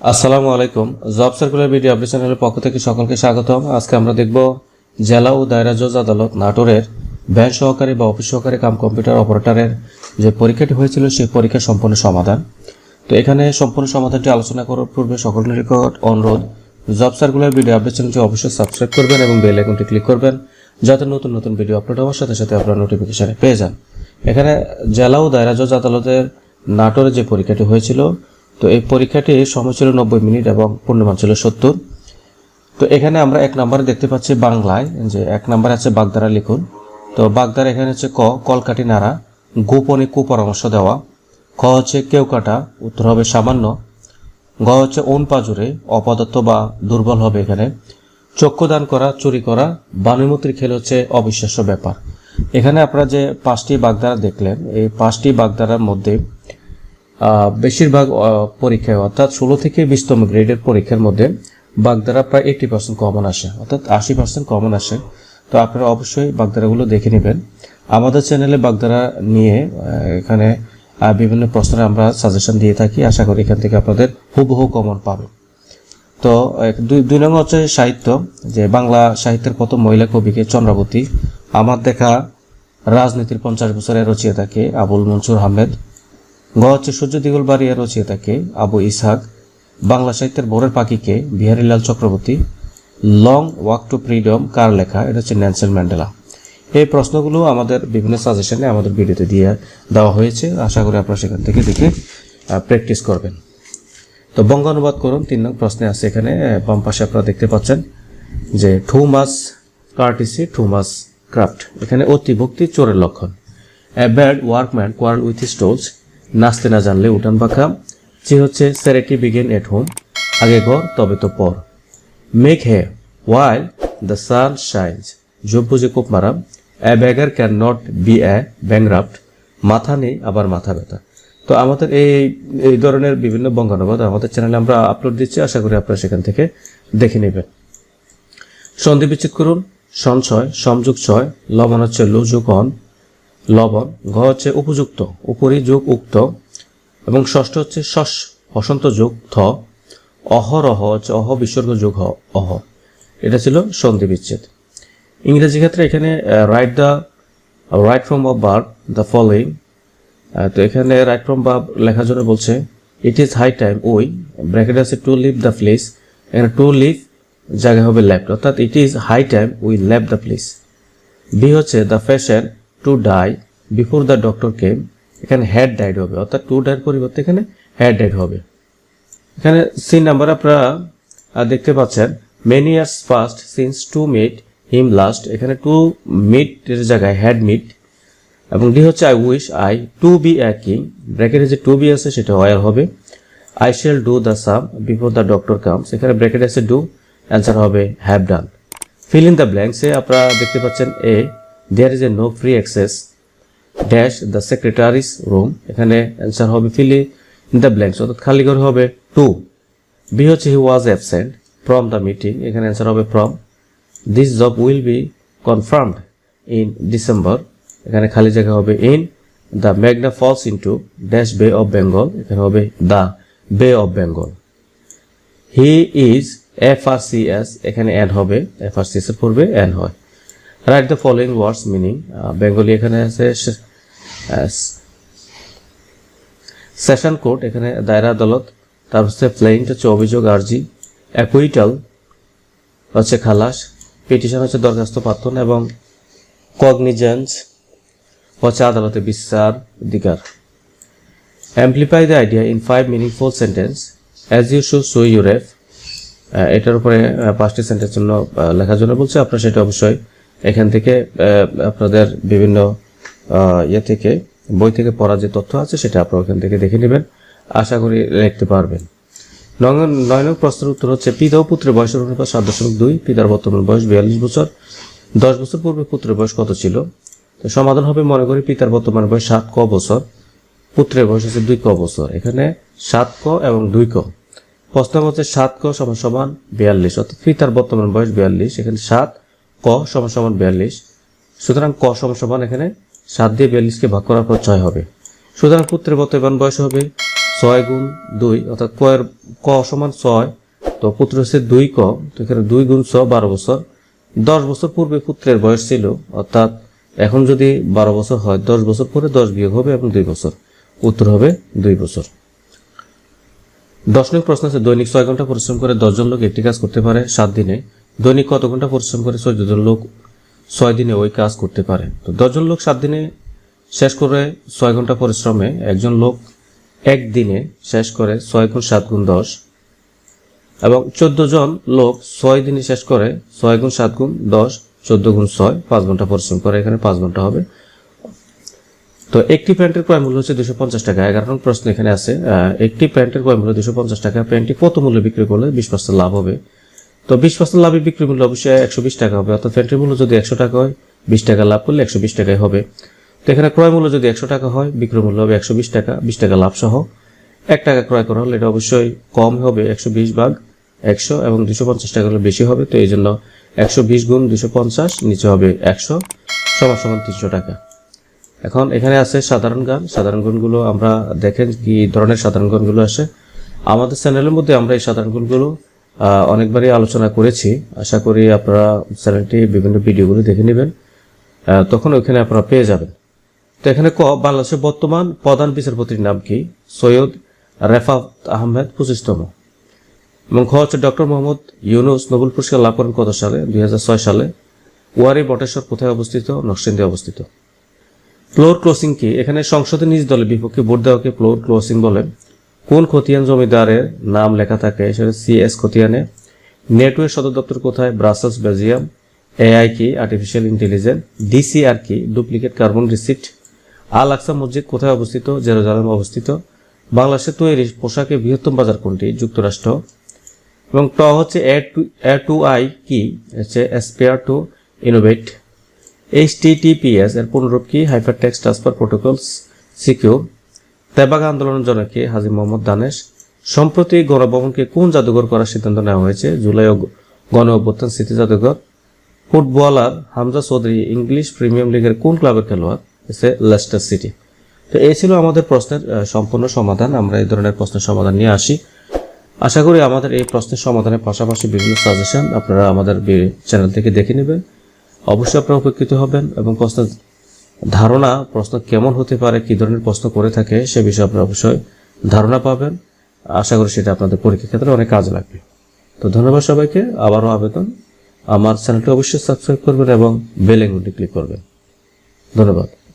আসসালামু আলাইকুম। Job circular video update চ্যানেলের পক্ষ থেকে সকলকে স্বাগতম। আজকে আমরা দেখব জেলা ও দায়রা জজ আদালত নাটোরের ভ্যান সহকারী বা অফিস সহকারী কাম কম্পিউটার অপারেটরের যে পরীক্ষাটি হয়েছিল সেই পরীক্ষার সম্পূর্ণ সমাধান। তো এখানে সম্পূর্ণ সমাধানটি আলোচনা করার পূর্বে সকলের নিকট অনুরোধ, জব সার্কুলার ভিডিও আপডেট চ্যানেলটি অবশ্যই সাবস্ক্রাইব করবেন এবং বেল আইকনটি ক্লিক করবেন, যাতে নতুন নতুন ভিডিও আপলোড হওয়ার সাথে সাথে আপনারা নোটিফিকেশনে পেয়ে যান। এখানে জেলা ও দায়রা জজ আদালতের নাটোরে যে পরীক্ষাটি হয়েছিল তো এই পরীক্ষাটির সময় ছিল নব্বই মিনিট এবং পূর্ণমান ছিল সত্তর। তো এখানে আমরা এক নম্বরে দেখতে পাচ্ছি বাংলায়, যে এক নম্বরে আছে বাগদারা লিখুন। তো বাগদারা এখানে হচ্ছে ক কলকাটি নাড়া, গোপনে কুপরামর্শ দেওয়া। খ হচ্ছে কেউ কাটা, উত্তর হবে সামান্য। গ হচ্ছে ওন পাজুরে অপদার্থ বা দুর্বল হবে এখানে। চক্ষুদান করা, চুরি করা বানুমূত্রী খেল হচ্ছে অবিশ্বাস্য ব্যাপার। এখানে আপনারা যে পাঁচটি বাগদারা দেখলেন, এই পাঁচটি বাগদারার মধ্যে বেশিরভাগ পরীক্ষায়, অর্থাৎ ষোলো থেকে বিশতম গ্রেডের পরীক্ষার মধ্যে বাগদারা প্রায় এইটি পার্সেন্ট কমন আসে, অর্থাৎ আশি পার্সেন্ট কমন আসে। তো আপনারা অবশ্যই বাগদারাগুলো দেখে নেবেন। আমাদের চ্যানেলে বাগদারা নিয়ে এখানে বিভিন্ন প্রশ্নের আমরা সাজেশন দিয়ে থাকি। আশা করি এখান থেকে আপনাদের হুবহু কমন পাবে তো দুই দুই নম্বর হচ্ছে সাহিত্য, যে বাংলা সাহিত্যের প্রথম মহিলা কবিকে চন্দ্রাবতী। আমার দেখা রাজনীতির পঞ্চাশ বছরে রচিয়ে থাকে আবুল মনসুর আহমেদ। গ সূর্য দিগল বাড়িয়া রচিয়ে থাকে আবু ইসাক বাংলা সাহিত্যের বোরের পাখিকে Biharilal Chakraborty, long walk to freedom, কার লেখা? এটা হচ্ছে ন্যানসেন ম্যান্ডেলা। এই প্রশ্নগুলো আমাদের বিভিন্ন সাজেশনে আমাদের ভিডিওতে দিয়ে দেওয়া হয়েছে। আশা করি আপনারা সেখান থেকে দেখে প্র্যাকটিস করবেন। তো বঙ্গ অনুবাদ করুন, তিন নং প্রশ্নে আছে এখানে বাম পাশে আপনারা দেখতে পাচ্ছেন যে ঠু মাস কার্টিসি ঠু মাস ক্রাফট। এখানে অতিভক্তি চোরের লক্ষণ। Bad workman quarrels with his tools নাচতে না জানলে উঠান পাখা। যে হচ্ছে স্যারেটি বিগেন এট হোম আগে ঘর, তবে তো পর। Make hay while the sun shines যোগ বুঝে কোপ মারা। A beggar can not be a bankrupt মাথা নেই, আবার মাথা ব্যথা। তো আমাদের এই এই ধরনের বিভিন্ন বঙ্গানুবাদ আমাদের চ্যানেলে আমরা আপলোড দিচ্ছি, আশা করি আপনারা সেখান থেকে দেখে নেবেন। সন্ধি বিচ্ছেদ করুন, সঞ্চয়, সংযোগ ছয় লবণ হচ্ছে লু যুগ অন। লবণ, ঘ হচ্ছে উপযুক্ত, উপরি যোগ উক্ত, এবং ষষ্ঠ হচ্ছে শস হসন্ত যোগ থ, অহরহ হচ্ছে অহ, বিসর্গ যোগ হ, অহ। এটা ছিল সন্ধি বিচ্ছেদ। ইংরেজি ক্ষেত্রে এখানে write the right form of bar the following তো এখানে রাইট ফ্রম বা লেখার জন্য বলছে ইট ইজ হাই টাইম ওই ব্র্যাকেট আছে টু লিভ দ্য প্লেস এখানে টু লিভ জায়গা হবে লেফট অর্থাৎ it is high time we Lev the place B হচ্ছে the patient to die before the doctor came এখানে হেড ডাইড হবে। অর্থাৎ টু ডাইয়ের পরিবর্তে এখানে হেড ডাইড হবে। এখানে সি নাম্বার আপনারা দেখতে পাচ্ছেন। Many years first since to meet him last এখানে টু মিট এর জায়গায় হ্যাড মিট এবং ডি হচ্ছে I wish I to be a king ব্র্যাকেটে যে টু বি আছে, সেটা ওয়ার হবে। I shall do the sum before the doctor comes এখানে ব্র্যাকেট আছে ডু অ্যান্সার হবে have done fill in the ব্ল্যাঙ্কসে আপনারা দেখতে পাচ্ছেন a there is a no free access dash the secretaries room এখানে অ্যান্সার হবে ফিল ইন দ্য ব্ল্যাঙ্কস অর্থাৎ খালি করে হবে টু বি হচ্ছে he was absent from the meeting এখানে অ্যান্সার হবে from this job will be confirmed in December এখানে খালি জায়গা হবে in the Magna falls into dash bay of Bengal এখানে হবে the bay of Bengal he is F R C S এখানে an হবে এফ আর সি এস এর পূর্বে অ্যান হয়। Right the following words meaning Bengali এখানে আছে session court এখানে দায়রা আদালত তারপর হচ্ছে ফ্লেইন্ট হচ্ছে অভিযোগ, আর্জি অ্যাকুইটাল হচ্ছে খালাস পিটিশন হচ্ছে দরখাস্ত পার্থন এবং কগনিজেন্স হচ্ছে আদালতে বিচার অধিকার। Amplify the idea in five meaningful sentence as you should so ইউরেফ এটার উপরে পাঁচটি সেন্টেন্স জন্য লেখার জন্য বলছে, আপনার সেটা অবশ্যই এখান থেকে আপনাদের বিভিন্ন ইয়ে থেকে, বই থেকে পড়া যে তথ্য আছে সেটা আপনারা ওখান থেকে দেখে নেবেন। আশা করি লিখতে পারবেন। নয় নং- প্রশ্নের উত্তর হচ্ছে, পিতা ও পুত্রের বয়সের অনুপাত সাত দশমিক দুই, পিতার বর্তমান বয়স বিয়াল্লিশ বছর। দশ বছর পূর্বে পুত্রের বয়স কত ছিল? তো সমাধান হবে, মনে করি পিতার বর্তমান বয়স সাত ক বছর, পুত্রের বয়স হচ্ছে দুই ক বছর। এখানে সাত ক এবং দুই ক। প্রশ্ন হচ্ছে সাত ক সমান সমান বিয়াল্লিশ, অর্থাৎ পিতার বর্তমান বয়স বিয়াল্লিশ, এখানে সাত ক সমান সমান বিয়াল্লিশ। সুতরাং ক সমান সমান এখানে সাত দিয়ে বিয়াল্লিশকে ভাগ করার পর ছয় হবে। সুতরাং পুত্রের বর্তমান বয়স হবে ছয় গুণ দুই, অর্থাৎ কয়ের ক সমান ছয়, তো পুত্র হচ্ছে দুই ক, তো এখানে দুই গুণ ছ, বারো বছর। দশ বছর পূর্বে পুত্রের বয়স ছিল, অর্থাৎ এখন যদি বারো বছর হয়, দশ বছর পরে দশ বিয়োগ হবে এবং দুই বছর। উত্তর হবে দুই বছর। দশ নং প্রশ্ন আছে, দৈনিক ছয় ঘণ্টা পরিশ্রম করে দশজন লোক একটি কাজ করতে পারে সাত দিনে। দৈনিক কত ঘণ্টা পরিশ্রম করে চোদ্দ জন লোক ছয় দিনে ওই কাজ করতে পারে? তো দশজন লোক সাত দিনে শেষ করে ছয় ঘণ্টা পরিশ্রমে একজন লোক একদিনে শেষ করে ছয় গুণ সাত গুণ দশ। এবং চোদ্দ জন লোক ছয় দিনে শেষ করে ছয় গুণ সাত গুণ দশ, চোদ্দ গুণ ছয়, পাঁচ ঘণ্টা পরিশ্রম করে। এখানে পাঁচ ঘণ্টা হবে। তো একটি প্যান্টের ক্রয় মূল্য হচ্ছে দুশো পঞ্চাশ টাকা। এগারো নং প্রশ্ন এখানে আছে একটি প্যান্টের ক্রয় মূল্য দুশো পঞ্চাশ টাকা। প্যান্টটি কত মূল্যে বিক্রি করলে বিশ পার্সেন্ট লাভ হবে? তো বিশ পার্সেন্ট লাভের বিক্রি মূল্য অবশ্যই একশো বিশ টাকা হবে। অর্থাৎ প্যান্টের মূল্য যদি একশো টাকা হয় বিশ টাকা লাভ করলে একশো বিশ টাকায় হবে। তো এখানে ক্রয় মূল্য যদি একশো টাকা হয় বিক্রয় মূল্য হবে একশো বিশ টাকা বিশ টাকা লাভ সহ। এক টাকা ক্রয় করা হলে এটা অবশ্যই কম হবে একশো বিশ ভাগ একশো এবং দুশো পঞ্চাশ টাকা হলে বেশি হবে। তো এই জন্য একশো বিশ গুণ দুশো পঞ্চাশ নিচে হবে একশো সমান সমান তিনশো টাকা। এখন এখানে আছে সাধারণ গান। সাধারণ গুণগুলো আমরা দেখেন কি ধরনের সাধারণ গানগুলো আসে। আমাদের চ্যানেলের মধ্যে আমরা এই সাধারণ গানগুলো আহ, অনেকবারই আলোচনা করেছি। আশা করি আপনারা চ্যানেলটি বিভিন্ন ভিডিওগুলো দেখে নেবেন। তখন ওইখানে আপনারা পেয়ে যাবেন। তো এখানে ক, বাংলাদেশের বর্তমান প্রধান বিচারপতির নাম কি? সৈয়দ রেফাত আহমেদ পঁচিশতম। এবং খ হচ্ছে ডক্টর মোহাম্মদ ইউনুস নোবেল পুরস্কার লাভ করেন কত সালে? দুই হাজার ছয় সালে। ওয়ারি বটেশ্বর কোথায় অবস্থিত? নকশিন্দে অবস্থিত। ফ্লোর ক্লোসিং কি? এখানে সংসদে নিজ দলের বিপক্ষে ভোট দেওয়াকে ফ্লোর ক্লোসিং বলে। কোন খতিয়ান জমিদারের নাম লেখা থাকে? সেটা সিএস খতিয়ানে। নেটওয়ার্ক সদর দপ্তর কোথায়? ব্রাসেলস বেলজিয়াম এআই কি? আর্টিফিশিয়াল ইন্টেলিজেন্স ডিসিআর কি? Duplicate carbon receipt Al Aqsa মসজিদ কোথায় অবস্থিত? জেরুজালেম অবস্থিত। বাংলাদেশে তৈরি পোশাকের বৃহত্তম বাজার কোনটি? যুক্তরাষ্ট্র। এবং ট হচ্ছে A two A two I কি? হচ্ছে aspire to innovate H HTTPS এর পুনরূপ কি? Hyper text transfer protocols secure Tebhaga আন্দোলনের জনক হাজি মোহাম্মদ দানেশ। সম্প্রতি গণভবনকে কোন জাদুঘর করার সিদ্ধান্ত নেওয়া হয়েছে? জুলাই গণ অভ্যুত্থান স্মৃতি জাদুঘর। Footballer Hamza Chowdhury English premier লিগের কোন ক্লাবের খেলোয়াড়? Leicester city. তো এই ছিল আমাদের প্রশ্নের সম্পূর্ণ সমাধান। আমরা এই ধরনের প্রশ্নের সমাধান নিয়ে আসি। আশা করি আমাদের এই প্রশ্নের সমাধানের পাশাপাশি বিভিন্ন সাজেশন আপনারা আমাদের চ্যানেল থেকে দেখে নেবেন। অবশ্যই আপনারা উপকৃত হবেন এবং প্রশ্ন ধারণা প্রশ্ন কেমন হতে পারে, কি ধরনের প্রশ্ন করে থাকে, সে বিষয়ে আপনারা অবশ্যই ধারণা পাবেন। আশা করি সেটা আপনাদের পরীক্ষার ক্ষেত্রে অনেক কাজে লাগবে। তো ধন্যবাদ সবাইকে, আবারও আবেদন। আমার চ্যানেলটি অবশ্যই সাবস্ক্রাইব করবেন এবং বেল আইকনটি ক্লিক করবেন। ধন্যবাদ।